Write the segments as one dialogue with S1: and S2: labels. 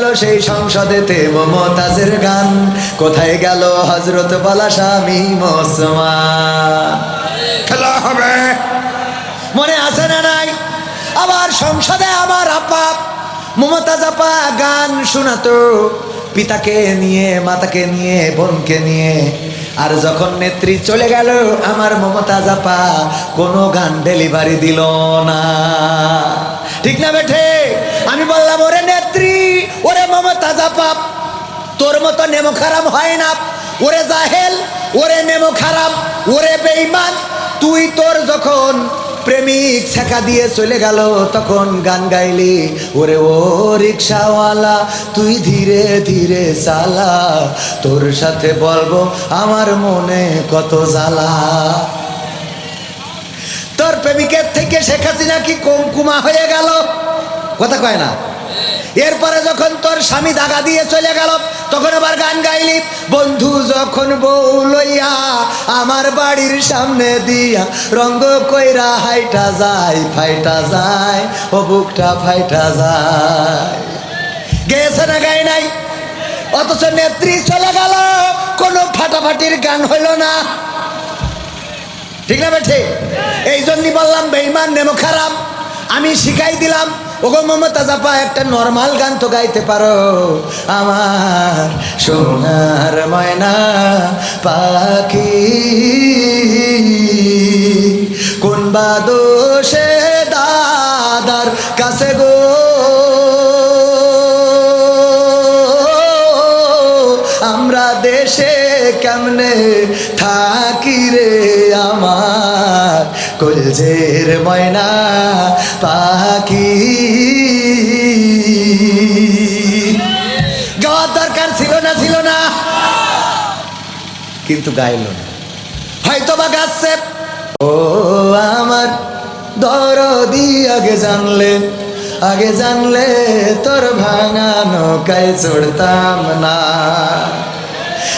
S1: গেল সেই সংসদেতে মমতাজের গান। কোথায় গেল হজরত বলা স্বামী মোসমা খেলা হবে। মনে আছে না নাই? আবার সংসদে আমার আপা মমতাজ আপা গান শোনাতো। পিতাকে নিয়ে, মাতাকে নিয়ে, বোনকে নিয়ে। আর যখন নেত্রী চলে গেল, আমার মমতাজ আপা কোনো গান ডেলিভারি দিল না। ঠিক না বেঠে? আমি বললাম, ওরে নেত্রী, ওরে মমতাজ আপা তোর মতো নেমো খারাপ হয় না। ওরে জাহেল, ওরে নেমো খারাপ, ওরে বেইমান তুই তোর যখন প্রেমিক ছেকা দিয়ে চলে গেল, তখন গান গাইলি, ওরে ও রিক্সাওয়ালা, তুই ধীরে ধীরে চালা। তোর সাথে বলব, আমার মনে কত জ্বালা। তোর প্রেমিকের থেকে শেখ হাসিনা কি কমকুমা হয়ে গেল? কথা কয় না। এরপরে যখন তোর স্বামী দাগা দিয়ে চলে গেল, তখন আবার গান গাইলি, বন্ধু, যখন বউ লইয়া আমার বাড়ির সামনে দিয়া রঙ্গ কইরা হাইটা যায়, ফাইটা যায়, ও বুকটা ফাইটা যায়। গেছে না গাই নাই? অথচ নেত্রী চলে গেল, কোনো ফাটাফাটির গান হইল না। ঠিক না বেঠে? এই জন্যই বললাম বেইমান নেমো খারাপ। আমি শিখাই দিলাম ওগো মমতা জাপা, একটা নর্মাল গান তো গাইতে পারো। আমার সোনার ময়না পাখি, কোন বা দোষে দাদার কাছে গো? আমরা দেশে কেমনে থাকি রে আমার কলজের ময়না পাখি। গাওয়ার দরকার ছিল না ছিল না। কিন্তু গাইল না। হয়তো বা গাচ্ছে। ও আমার দরদি, আগে জানলে আগে জানলে তোর ভাঙা নৌকায় চড়তাম না।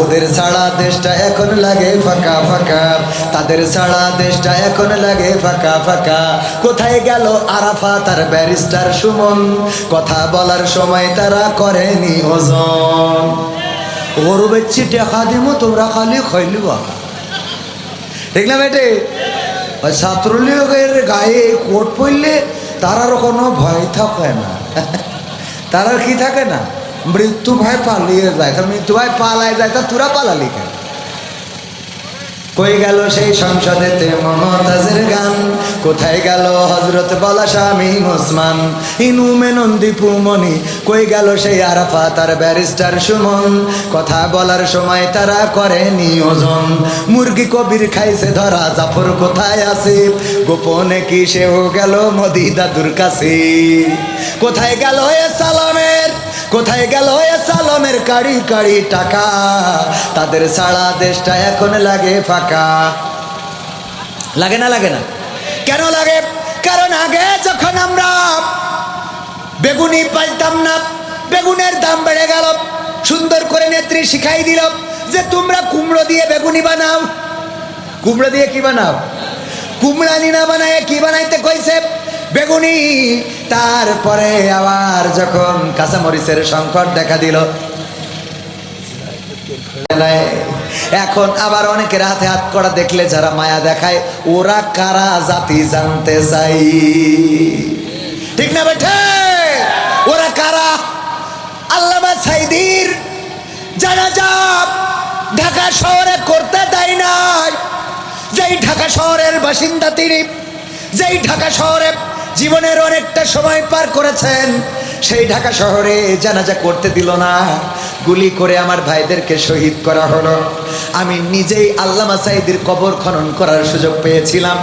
S1: ওদের ছাড়া দেশটা এখন লাগে ফাঁকা ফাঁকা। তাদের ছাড়া দেশটা এখন লাগে ফাঁকা ফাঁকা। কোথায় গেল আরাফা তার ব্যারিস্টার সুমন? কথা বলার সময় তারা করেনি ওজন। ওর বেচ্ছি টেকা দিমো তোমরা খালি খৈলিবা ঠিক না বেটে? ওই ছাত্রলীগের গায়ে কোট পড়লে তারার কোনো ভয় থাকে না। তারার কি থাকে না? মৃত্যু ভয় পালিয়ে যায়। তা মৃত্যু ভয় পালায় যায়, তা তোরা পালালি কেন? কই গেল সেই সংসদেতে মমতাজের গান? কোথায় গেল হজরত বলা স্বামী ওসমান? ইনু মেনন্দি পুমনি কই গেল সেই আরাফা তার ব্যারিস্টার সুমন? কথা বলার সময় তারা করে নিয়োজন মুরগি কবির খাইছে ধরা, জাফর কোথায় আছে? গোপনে কি সেও গেল মদি দাদুর কাছে? কোথায় গেল এ সালামের কোথায় গেল এ সালমের কাড়ি কাড়ি টাকা? তাদের সারা দেশটা এখন লাগে ফাঁকা। লাগে না লাগে না? কেন লাগে? কারণ আগে যখন আমরা বেগুনি পাইতাম না, বেগুনের দাম বেড়ে গেল। সুন্দর করে নেত্রী শিখাই দিল যে তোমরা কুমড়ো দিয়ে বেগুনি বানাও। কুমড়ো দিয়ে কি বানাও? কুমড়ানি না বানায়, কি বানাইতে কইছে? বেগুনি। তারপরে আবার যখন কাঁচামরিচের সংকট দেখা দিল, এখন আবার অনেকের হাতে হাত করা দেখলে যারা মায়া দেখায়, ওরা কারা জাতি জানতে চাই। ঠিক না বেঠে? ওরা কারা? আল্লামা সাইদির জানাজা ঢাকা শহরে করতে দেয় নাই। যেই ঢাকা শহরের বাসিন্দা তিনি, যেই ঢাকা শহরে জীবনের অনেকটা সময় পার করেছেন। সেই ঢাকা শহরে জানাজা করতে দিল না। গুলি করে আমার ভাইদেরকে শহীদ করা হলো। আমি নিজেই আল্লামা সাইদির কবর খনন করার সুযোগ পেয়েছিলাম।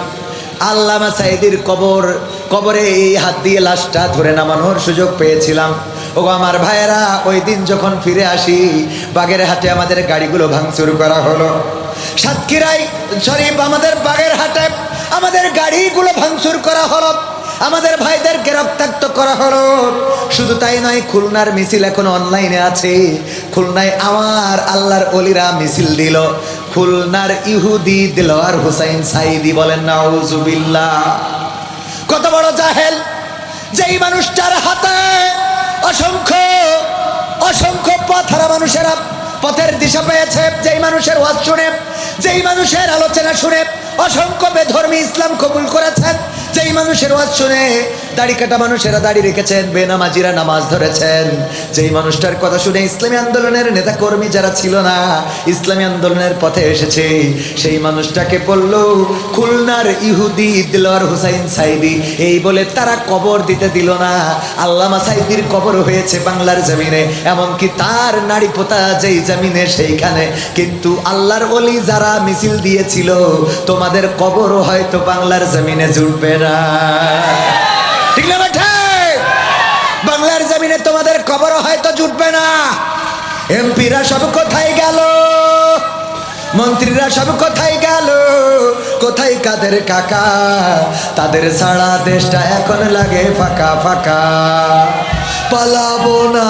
S1: আল্লামা সাইদির কবর, কবরে এই হাত দিয়ে লাশটা ধরে নামানোর সুযোগ পেয়েছিলাম। ও আমার ভাইয়েরা, ওই দিন যখন ফিরে আসি, বাগের হাটে আমাদের গাড়িগুলো ভাঙচুর করা হলো। সাতক্ষীরাই সরি, আমাদের বাগের হাটে আমাদের গাড়িগুলো ভাঙচুর করা হলো। আমাদের ভাইদের গ্রেপ্তার করা হলো। শুধু তাই নয়, খুলনার মিছিল এখন অনলাইনে আছে। খুলনায় আমার আল্লাহর অলিরা মিছিল দিল। খুলনার ইহুদি দিলওয়ার হুসাইন সাইদি বলেন নাউজুবিল্লাহ কত বড় জাহেল, যেই মানুষটার হাতে অসংখ্য অসংখ্য পথহারা মানুষেরা পথের দিশা পেয়েছে। যেই মানুষের ওয়াজ শুনে, যেই মানুষের আলোচনা শুনে অসংখ্য বেধর্মী ইসলাম কবুল করেছেন। যেই মানুষের ওয়াজ শুনে দাড়ি কাটা মানুষেরা দাড়ি রেখেছেন, বেনামাজিরা নামাজ ধরেছেন। যেই মানুষটার কথা শুনে ইসলামী আন্দোলনের নেতা কর্মী যারা ছিল না, ইসলামী আন্দোলনের পথে এসেছে। সেই মানুষটাকে বলল, খুলনার ইহুদি দিলওয়ার হুসাইন সাইদি, এই বলে তারা কবর দিতে দিল না। আল্লামা সাইদির কবর হয়েছে বাংলার জমিনে, এমনকি তার নারী পোতা যেই জমিনে সেইখানে। কিন্তু আল্লাহর অলি যারা মিছিল দিয়েছিল, তোমাদের কবরও হয়তো বাংলার জমিনে জুটবে না। ঠিক না বেঠে বাংলার জমিনে তোমাদের খবরও হয়তো জুটবে না। এমপিরা সব কোথায় গেল? মন্ত্রীরা সব কোথায় গেল? কোথায় কাদের কাকা? তাদের সারা দেশটা এখন লাগে ফাঁকা ফাঁকা। পালাবো না।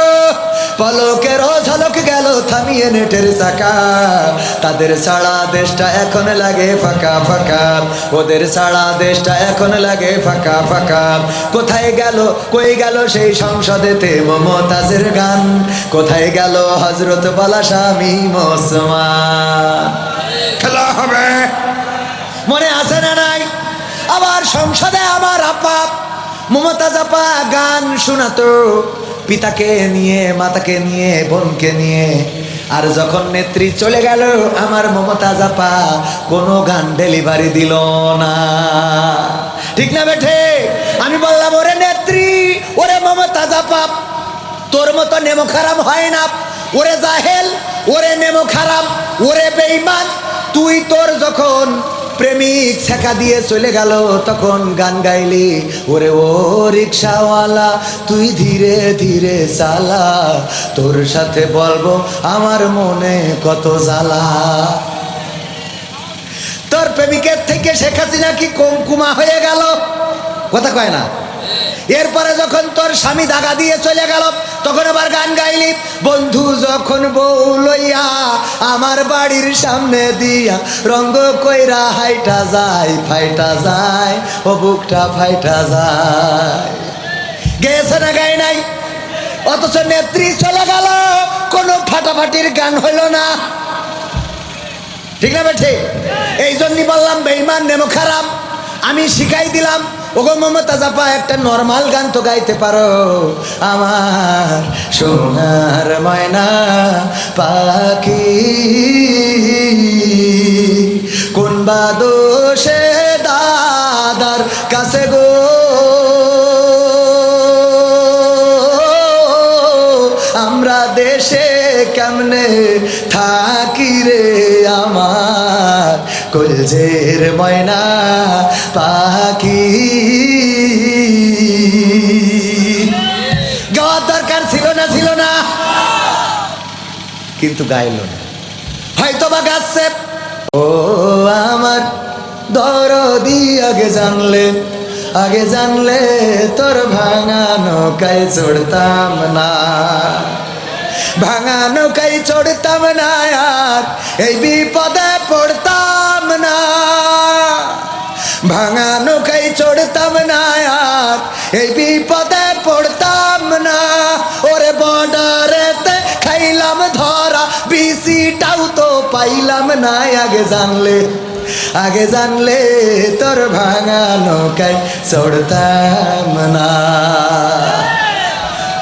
S1: পলকের ঝলক গেল, থামিয়ে নেটের চাকা। তাদের সারা দেশটা এখন লাগে ফাঁকা ফাঁকা। ওদের সারা দেশটা এখন লাগে ফাঁকা ফাঁকা। কোথায় গেল, কই গেল সেই সংসদেতে মমতাজের গান? কোথায় গেল হজরত বালা স্বামী মোসমান? খেলা হবে। মনে আছে না নাই? আবার সংসদে আমার আপা মমতাজ আপা গান শোনাতো। পিতাকে নিয়ে, মাতাকে নিয়ে, বোনকে নিয়ে। আর যখন নেত্রী চলে গেল, আমার মমতা জাপা কোনো গান ডেলিভারি দিল না। ঠিক না বেঠে? আমি বললাম, ওরে নেত্রী, ওরে মমতা জাপা, তোর মতো নেমো খারাপ হয় না। ওরে জাহেল, ওরে নেমো খারাপ, ওরে বেইমান তুই তোর যখন প্রেমিক ছেকা দিয়ে চলে গেল, তখন গান গাইলি, ওরে ও রিক্সাওয়ালা, তুই ধীরে ধীরে চালা, তোর সাথে বলব আমার মনে কত জ্বালা। তোর প্রেমিকের থেকে শেখ হাসিনা কি কমকুমা হয়ে গেল? কথা কয় না। এরপরে যখন তোর স্বামী দাগা দিয়ে চলে গেল, তখন আবার গান গাইলি, বন্ধু, যখন বউ লইয়া আমার বাড়ির সামনে দিয়া রঙ্গ কইরা হাইটা যায়, ফাইটা যায়, ও বুকটা ফাইটা যায়। গেছে না গাই নাই? অথচ নেত্রী চলে গেল, কোনো ফাটাফাটির গান হইল না। ঠিক না বেঠে? এই জন্যই বললাম বেইমান নেমো খারাপ। আমি শিখাই দিলাম ওগো মমতা জাপা, একটা নর্মাল গান তো গাইতে পারো। আমার সোনার ময়না পাখি। কোন বা দোষে দাদার কাছে গো? আমরা দেশে কেমনে থাকি রে আমার কলজের ময়না পাখি? কিন্তু গাইল না। হয়তো বা গাছে ও আমার দরদি আগে জানলে আগে জানলে তোর ভাঙা নৌকায় চড়তাম না। ভাঙা নৌকাই চড়তাম না আর এই বিপদে পড়তাম না। ভাঙা নৌকাই চড়তাম না আর এই বিপদে পড়তাম না। ওরে বর্ডারেতে খাইলাম ধরা পাইলাম না আগে জানলে আগে জানলে তোর ভাঙা নৌকায় চড়তাম না।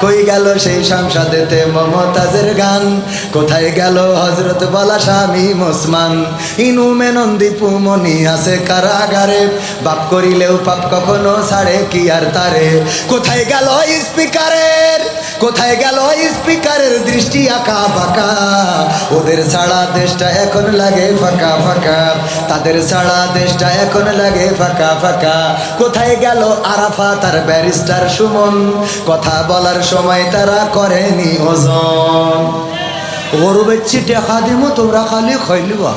S1: কই গেল সেই সংসদেতে মমতাজের গান? কোথায় গেল হজরত বলা স্বামী মোসমান? ইনু মেনন্দি পুমনি আছে কারাগারে। বাপ করিলেও পাপ কখনো ছাড়ে, কি আর তারে? কোথায় গেল স্পিকারের? কোথায় গেল স্পিকারের দৃষ্টি আঁকা বাঁকা? ওদের ছাড়া দেশটা এখন লাগে ফাঁকা ফাঁকা। তাদের ছাড়া দেশটা এখন লাগে ফাঁকা ফাঁকা। কোথায় গেল আরাফা তার ব্যারিস্টার সুমন? কথা বলার সময় তারা করেনি ওজন। ওর বেচ্ছি টেকা দিমো তোমরা খালি খইলিবা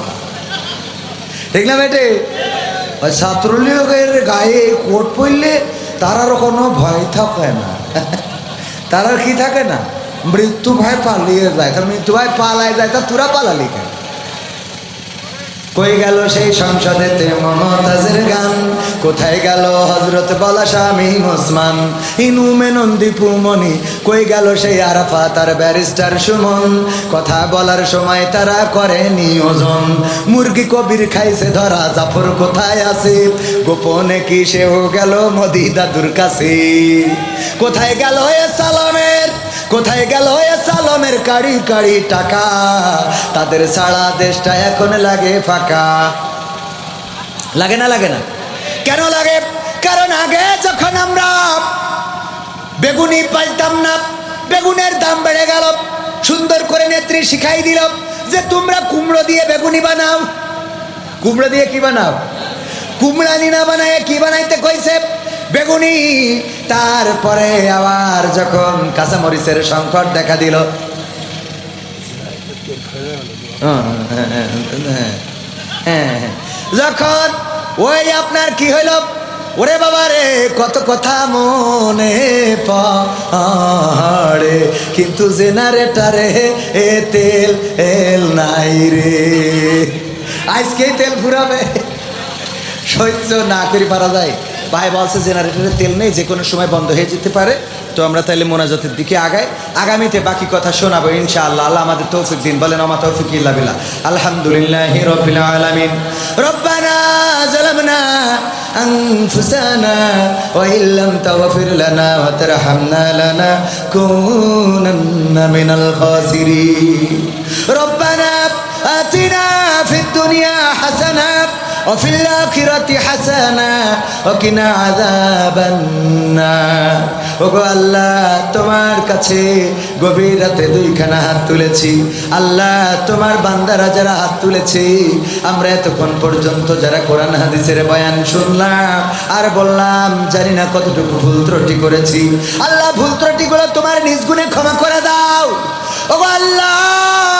S1: ঠিক না বেটে? ছাত্রলীগের গায়ে কোট পড়লে তারার কোনো ভয় থাকে না। তারার কি থাকে না? মৃত্যু ভয় পালিয়ে যায়। তার মৃত্যু ভয় পালায় যায়, তা তোরা পালালি কেন? কই গেল সেই সংসদেতে মমতাজের গান? কোথায় গেল হজরত বলা স্বামী ওসমান? ইনু মেনন্দি পুমনি কই গেল সেই আরাফা তার ব্যারিস্টার সুমন? কথা বলার সময় তারা করে নিয়োজন। মুরগি কবির খাইছে ধরা, জাফর কোথায় আছে? গোপনে কি সেও গেল মদি দাদুর কাছে? কোথায় গেল এ সালামের কোথায় গেল সালমের কাড়ি কাড়ি টাকা? তাদের সারা দেশটা এখন লাগে ফাঁকা। লাগে না লাগে না? কেন লাগে? কারণ আগে যখন আমরা বেগুনি পাইতাম না, বেগুনের দাম বেড়ে গেল। সুন্দর করে নেত্রী শিখাই দিল যে তোমরা কুমড়ো দিয়ে বেগুনি বানাও। কুমড়ো দিয়ে কি বানাও? কুমড়ানি না বানায় কি বানাইতে কইছে? বেগুনি। তারপরে আবার যখন কাঁচামরিচের সংকট দেখা দিল। যখন ওই আপনার কি হইল? ওরে বাবা রে, কত কথা মনে পড়ে, কিন্তু জেনারেটারে এ তেল এল নাই রে। আজকেই তেল ফুরাবে। সহ্য না করে, পারা যায়। ভাই বলছে জেনারেটরে তেল নেই, যে কোনো সময় বন্ধ হয়ে যেতে পারে। তো আমরা তাহলে মোনাজতের দিকে আগাই। আগামীতে বাকি কথা শোনাবো, ইনশাআল্লাহ। আল্লাহ আমাদের তৌফিক দিন। বলেন আমার তৌফিক ইল্লা বিল্লাহ। আলহামদুলিল্লাহি আলামিন। রব্বানা জালামনা আনফুসানা ওয়া ইল্লাম তাগফির লানা ওয়া তারহামনা লানা কুনান্না মিনাল খাসিরিন। রব্বানা আতিনা ফিদ দুনিয়া وفي الآخرة حسنة وقنا عذاب النار ওগো আল্লাহ তোমার কাছে গভীর রাতে দুইখানা হাত তুলেছি আল্লাহ তোমার বান্দারা যারা হাত তুলেছি আমরা এতক্ষণ পর্যন্ত যারা কোরআন হাদিসের বয়ান শুনলাম আর বললাম জানি না কতটুকু ভুল ত্রুটি করেছি আল্লাহ ভুল ত্রুটিগুলো তোমার নিজ গুণে ক্ষমা করে দাও ওগো আল্লাহ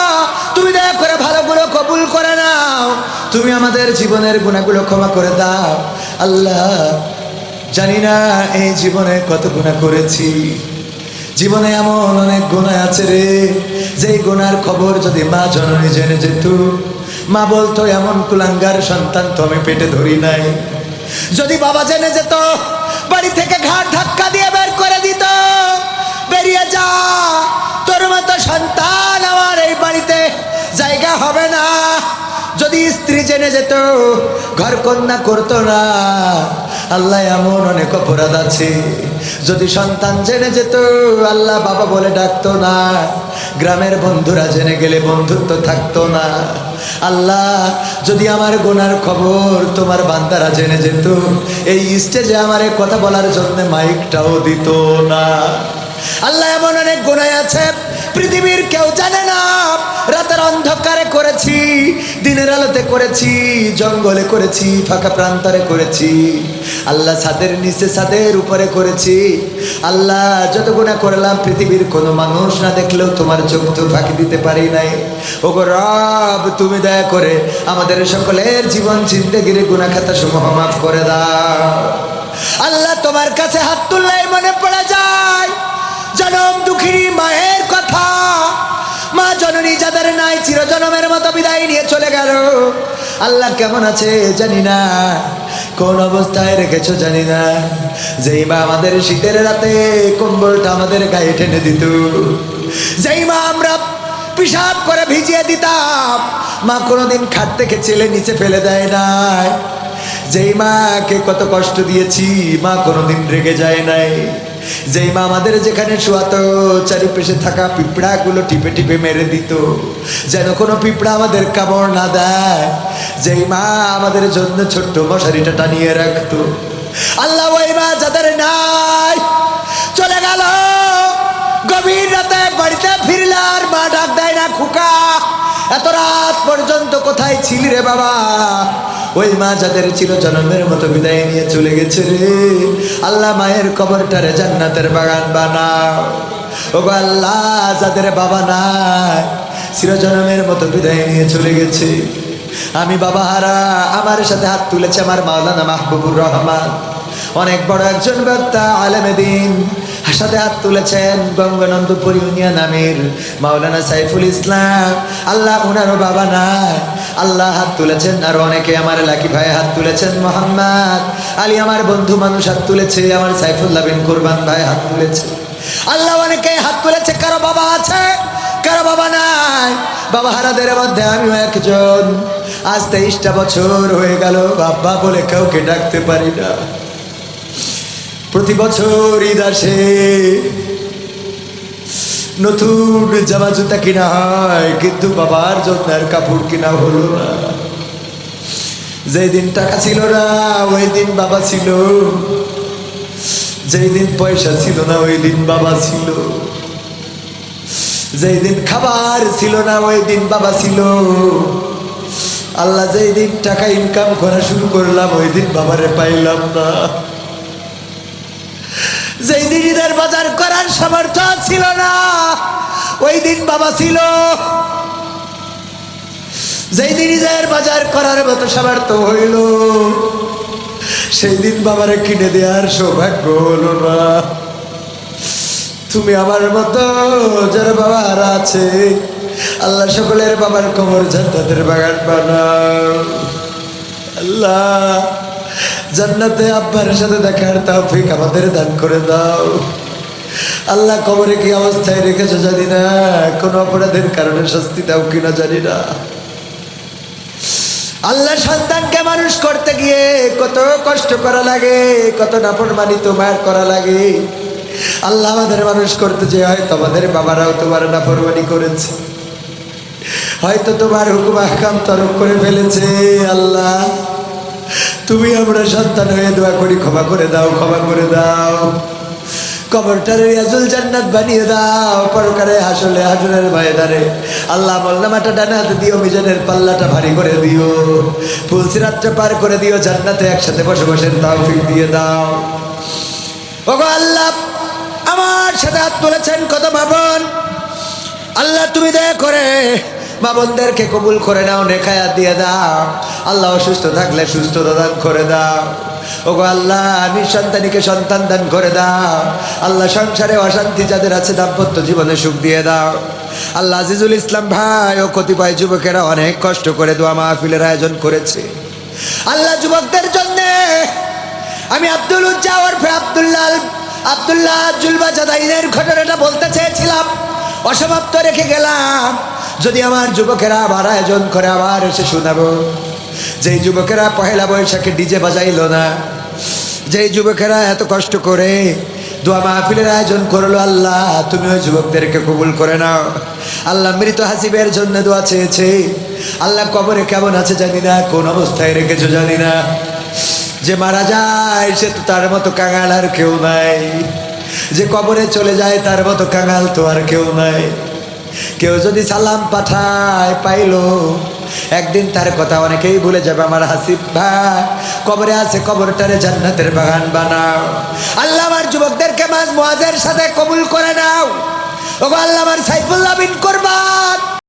S1: তুমি দয়া করে ভালোগুলো কবুল করে নাও। তুমি আমাদের জীবনের গুণাগুলো ক্ষমা করে দাও। আল্লাহ, জানি না এই জীবনে কত গুণা করেছি। জীবনে এমন অনেক গুণা আছে রে, যেই গুণার খবর যদি মা জননী জেনে যেত, মা বলতো, এমন কুলাঙ্গার সন্তান তো আমি পেটে ধরি নাই। যদি বাবা জেনে যেত, বাড়ি থেকে ঘাট ধাক্কা দিয়ে বের করে দিত, বেরিয়ে যা, তোর মতো সন্তান আমার এই বাড়িতে জায়গা হবে না। যদি স্ত্রী জেনে যেত, ঘর কন্যা করতো না। আল্লাহ এমন অনেক অপরাধ আছে। যদি সন্তান জেনে যেত, আল্লাহ বাবা বলে ডাকতো না। গ্রামের বন্ধুরা জেনে গেলে বন্ধুত্ব থাকতো না। আল্লাহ, যদি আমার গোনার খবর তোমার বান্দারা জেনে যেত, এই স্টেজে আমার কথা বলার জন্য মাইকটাও দিত না। আল্লাহ এমন অনেক গোনায় আছে, পৃথিবীর কেউ জানে না। রাতের অন্ধকারে করেছি, দিনের আলোতে করেছি, জঙ্গলে করেছি, ফাঁকা প্রান্তরে করেছি। আল্লাহ সাদের নিচে ছাদের উপরে করেছি। আল্লাহ যত গুণা করলাম, পৃথিবীর কোনো মানুষ না দেখলেও তোমার চোখ তো ফাঁকি দিতে পারি নাই। ও গো রব, তুমি দয়া করে আমাদের সকলের জীবন চিন্তাগিরি গুণা খাতা সমূহ মাফ করে দাও। আল্লাহ তোমার কাছে হাত তুললেই মনে পড়ে যায়। জনম দুঃখিনী মায়ের কথা। মা জননী যাদের নাই চিরজনমের মতো বিদায় নিয়ে চলে গেল। আল্লাহ কেমন আছে জানি না। কোন অবস্থায় রেখেছো জানি না। যেই মা আমাদের শীতের রাতে কম্বলটা আমাদের গায়ে টেনে দিত। যেই মা আমরা পিসাব করে ভিজিয়ে দিতাম, মা কোনোদিন খাট থেকে ছেলে নিচে ফেলে দেয় নাই। যেই মাকে কত কষ্ট দিয়েছি, মা কোনোদিন রেগে যায় নাই। যেই মা আমাদের যেখানে শোয়াতো, চারিপাশে থাকা পিঁপড়াগুলো টিপে টিপে মেরে দিত। যেন কোনো পিঁপড়া আমাদের কামড় না দেয়। যেই মা আমাদের জন্য ছোট্ট মশারিটা টানিয়ে রাখতো। আল্লাহ ওই মা যাদের নাই, চলে গেল। গভীর রাতে বাড়িতে ফিরলার মা ডাক দেয় না, খুকা। এত রাত পর্যন্ত কোথায় ছিলি রে বাবা? ওই মা যাদের ছিল জন্মের মতো বিদায় নিয়ে চলে গেছে রে। আল্লাহ মায়ের কবরটারে জান্নাতের বাগান বানাও। ও আল্লাহ, যাদের বাবা নাই, চিরজনমের মতো বিদায় নিয়ে চলে গেছে। আমি বাবা হারা, আমার সাথে হাত তুলেছে আমার মাওলানা মাহবুবুর রহমান। অনেক বড় একজন বক্তা আলেমেদিন সাথে হাত তুলেছেন গঙ্গানন্দপুর ইউনিয়ন আমির, মাওলানা সাইফুল ইসলাম। আল্লাহ ওনারও বাবা নাই। আল্লাহ হাত তুলেছেন, আর অনেকে আমার লাকি ভাই হাত তুলেছেন, মোহাম্মদ। আলী আমার বন্ধু মানুষ হাত তুলেছে, আমার সাইফুল্লাহ বিন কুরবান ভাই হাত তুলেছে। আল্লাহ অনেকে হাত তুলেছে, কারও বাবা আছে, কারও বাবা নাই। বাবা হারাদের মধ্যে আমিও একজন। আজ তেইশটা বছর হয়ে গেল, বাবা বলে কাউকে ডাকতে পারি না। প্রতি বছর ঈদ আসে। নতুন জামা জুতা কিনা হয়, কিন্তু বাবার আর কাপড় কিনা হলো না। যেই দিন টাকা ছিল না, ওই দিন বাবা ছিল। যেই দিন পয়সা ছিল না, ওই দিন বাবা ছিল। যেই দিন খাবার ছিল না, ওই দিন বাবা ছিল। আল্লাহ যেই দিন টাকা ইনকাম করা শুরু করলাম, ওই দিন বাবারে পাইলাম না। যেই দিন ঈদের বাজার করার সামর্থ্য ছিল না, ওই দিন বাবা ছিল। যেই দিন ঈদের বাজার করার মতো সামর্থ্য হইল, সেই দিন বাবারে কিনে দেওয়ার সৌভাগ্য হলো না। তুমি আমার মতো যারা বাবা আর আছে, আল্লাহ সকলের বাবার কবর তাদের বাগান বানাও। আল্লাহ জান্নাতে আব্বার সাথে দেখার তৌফিক আমাদের দান করে দাও। আল্লাহ কবরে কি অবস্থায় রেখেছো জানি না। কোনো অপরাধের কারণে শাস্তি দাও কিনা জানি না। আল্লাহ সন্তানকে মানুষ করতে গিয়ে কত কষ্ট করা লাগে, কত নাফরমানি তোমার করা লাগে। আল্লাহ আমাদের মানুষ করতে যে হয় তোমাদের বাবারাও তোমার নাফরমানি করেছে। হয়তো তোমার হুকুম আহকাম তরক করে ফেলেছে আল্লাহ। তুমি আমরা সন্তান হয়ে দোয়া করি, ক্ষমা করে দাও, ক্ষমা করে দাও। জান্নাত দাও আল্লাহ দিও, মিজানের পাল্লাটা ভারী করে দিও। পার করে দিও, জান্নাতে একসাথে বসে বসে তৌফিক দিয়ে দাও। আল্লাহ, আমার সাথে হাত তুলেছেন কত ভাবন আল্লাহ তুমি দয়া করে মা বোনদেরকে কবুল করে নাও নেখায়াত দিয়ে দাও। আল্লাহ অসুস্থ থাকলে সুস্থতা দান করে দাও। ওগো আল্লাহ আমি সন্তানীকে সন্তান দান করে দাও। আল্লাহ সংসারে অশান্তি যাদের আছে দাম্পত্য জীবনে সুখ দিয়ে দাও। আল্লাহ আজিজুল ইসলাম ভাই ও কতিপয় যুবকেরা অনেক কষ্ট করে দোয়া মাহফিলের আয়োজন করেছে। আল্লাহ যুবকদের জন্যে আমি আব্দুল উজ্জা ওরফে আব্দুল্লাহ আব্দুল্লাহ জুলবা জাদাইনের ঘটনাটা বলতে চেয়েছিলাম। অসমাপ্ত রেখে গেলাম। যদি আমার যুবকেরা আবার আয়োজন করে, আবার এসে শোনাবো। যেই যুবকেরা পহেলা বৈশাখে ডিজে বাজাইলো না, যেই যুবকেরা এত কষ্ট করে দোয়া মাহফিলের আয়োজন করল, আল্লাহ, তুমি ওই যুবকদেরকে কবুল করে নাও। আল্লাহ মৃত হাসিবের জন্য দোয়া চেয়েছে। আল্লাহ কবরে কেমন আছে জানি না, কোন অবস্থায় রেখেছো জানি না। যে মারা যায়, সে তো তার মতো কাঙাল আর কেউ নাই। যে কবরে চলে যায়, তার মতো কাঙাল তো আর কেউ নাই। কেউ যদি সালাম পাঠায়, পাইল। একদিন তার কথা অনেকেই ভুলে যাবে, আমার হাসিব ভাই। কবরে আছে, কবরটারে জান্নাতের বাগান বানাও। আল্লাহ আমার যুবকদেরকে মাঝ মোয়াজের সাথে কবুল করে নাও। ওগো আল্লাহ আমার সাইফুল্লাহ বিন কোরবান।